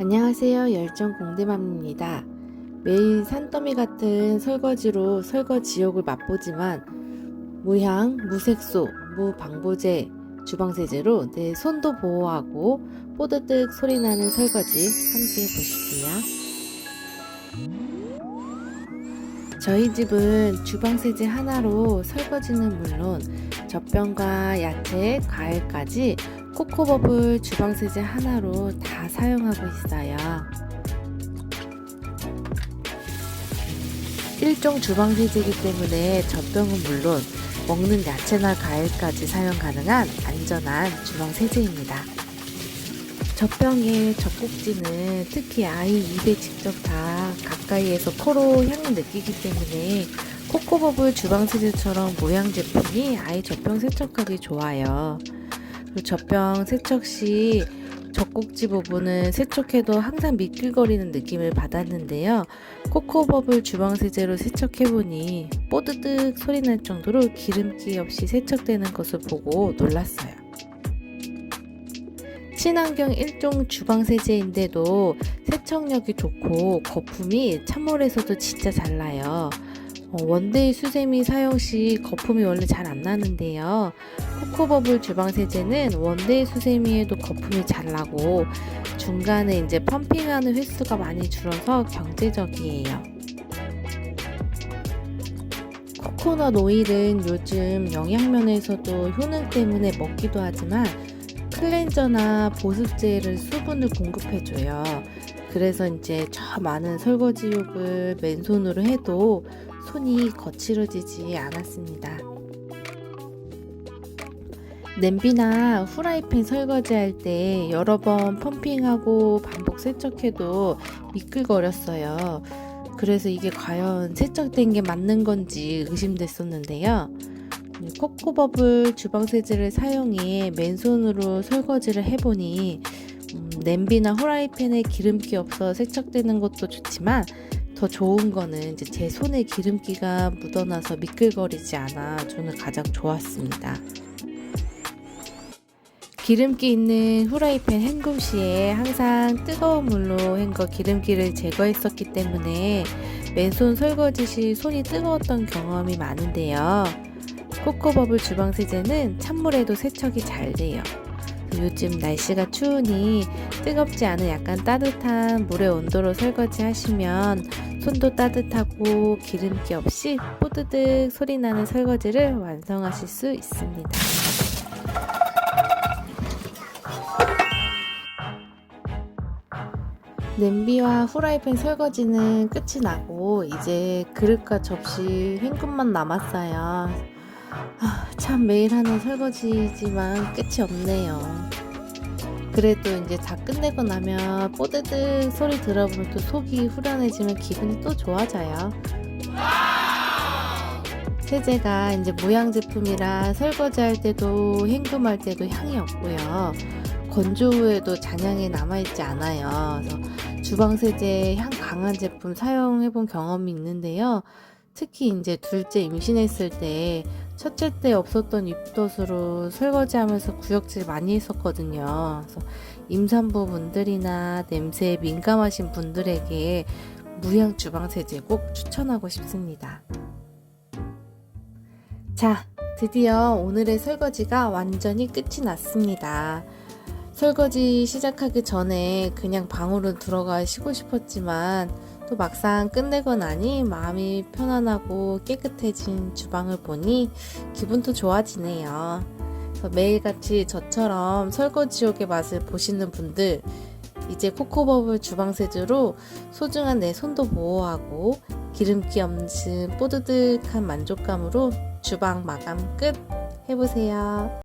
안녕하세요. 열정 공대맘입니다. 매일 산더미 같은 설거지로 설거지 지옥을 맛보지만 무향, 무색소, 무방부제, 주방세제로 내 손도 보호하고 뽀드득 소리나는 설거지 함께 보실게요. 저희 집은 주방세제 하나로 설거지는 물론 젖병과 야채, 과일까지 코코버블 주방세제 하나로 다 사용하고 있어요. 일종 주방세제이기 때문에 젖병은 물론 먹는 야채나 과일까지 사용 가능한 안전한 주방세제입니다. 젖병의 젖꼭지는 특히 아이 입에 직접 다 가까이에서 코로 향을 느끼기 때문에 코코버블 주방세제처럼 모양 제품이 아이 젖병 세척하기 좋아요. 그리고 젖병 세척 시 젖꼭지 부분은 세척해도 항상 미끌거리는 느낌을 받았는데요. 코코버블 주방세제로 세척해보니 뽀드득 소리날 정도로 기름기 없이 세척되는 것을 보고 놀랐어요. 친환경 일종 주방세제인데도 세척력이 좋고 거품이 찬물에서도 진짜 잘 나요. 어, 원데이 수세미 사용 시 거품이 원래 잘 안 나는데요. 코코버블 주방세제는 원데이 수세미에도 거품이 잘 나고 중간에 이제 펌핑하는 횟수가 많이 줄어서 경제적이에요. 코코넛 오일은 요즘 영양면에서도 효능 때문에 먹기도 하지만 클렌저나 보습제를 수분을 공급해줘요. 그래서 이제 저 많은 설거지욕을 맨손으로 해도 손이 거칠어지지 않았습니다. 냄비나 후라이팬 설거지할 때 여러 번 펌핑하고 반복 세척해도 미끌거렸어요. 그래서 이게 과연 세척된 게 맞는 건지 의심됐었는데요. 코코버블 주방세제를 사용해 맨손으로 설거지를 해보니 음, 냄비나 후라이팬에 기름기 없어 세척되는 것도 좋지만 더 좋은 거는 이제 제 손에 기름기가 묻어나서 미끌거리지 않아 저는 가장 좋았습니다. 기름기 있는 후라이팬 헹굼 시에 항상 뜨거운 물로 헹궈 기름기를 제거했었기 때문에 맨손 설거지 시 손이 뜨거웠던 경험이 많은데요. 코코버블 주방 세제는 찬물에도 세척이 잘 돼요. 요즘 날씨가 추우니 뜨겁지 않은 약간 따뜻한 물의 온도로 설거지 하시면 손도 따뜻하고 기름기 없이 뽀드득 소리 나는 설거지를 완성하실 수 있습니다. 냄비와 후라이팬 설거지는 끝이 나고 이제 그릇과 접시 헹굼만 남았어요. 아, 참 매일 하는 설거지지만 끝이 없네요. 그래도 이제 다 끝내고 나면 뽀드득 소리 들어보면 또 속이 후련해지면 기분이 또 좋아져요. 세제가 이제 무향 제품이라 설거지할 때도 헹굼할 때도 향이 없고요. 건조 후에도 잔향이 남아있지 않아요. 그래서 주방 세제 향 강한 제품 사용해본 경험이 있는데요. 특히 이제 둘째 임신했을 때 첫째 때 없었던 입덧으로 설거지하면서 구역질 많이 했었거든요. 그래서 임산부 분들이나 냄새에 민감하신 분들에게 무향 주방 세제 꼭 추천하고 싶습니다. 자, 드디어 오늘의 설거지가 완전히 끝이 났습니다. 설거지 시작하기 전에 그냥 방으로 들어가 쉬고 싶었지만 또 막상 끝내고 나니 마음이 편안하고 깨끗해진 주방을 보니 기분도 좋아지네요. 매일같이 저처럼 설거지욕의 맛을 보시는 분들 이제 코코버블 주방 세제로 소중한 내 손도 보호하고 기름기 없는 뽀드득한 만족감으로 주방 마감 끝 해보세요.